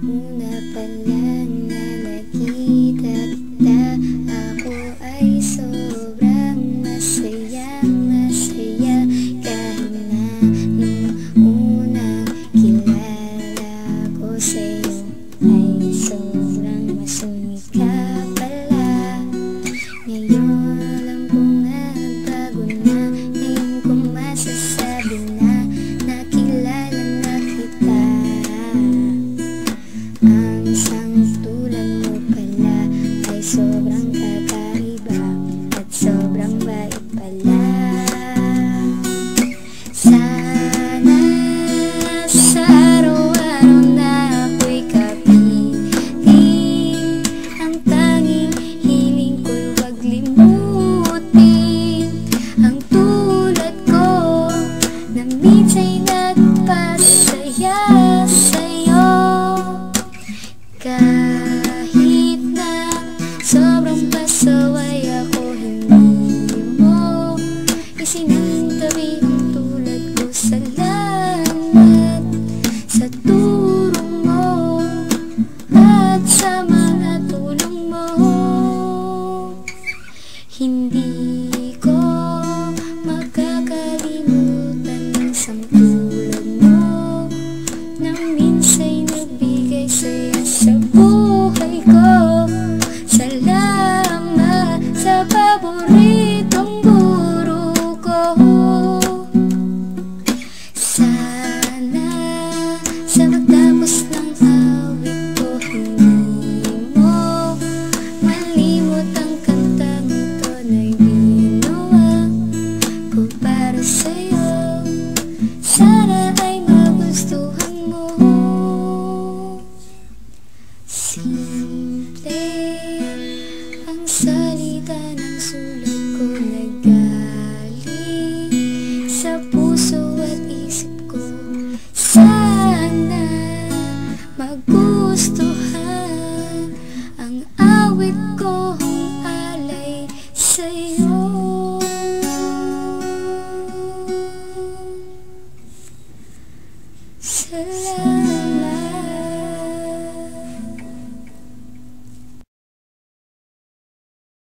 Una pa na nakita kita Ako ay sobrang masaya, masaya Kahit na nung unang kilala ko sa'yo Ay sobrang minsa'y nagpasaya sa'yo. Kahit na sobrang pasaway ako Hindi mo isinantabi tulad ko Salamat sa turo mo At sa mga tulong mo. Hindi Sana ay magustuhan mo. Simple ang salita ng sulat ko sa puso at isip ko. Sana magustuhan ang awit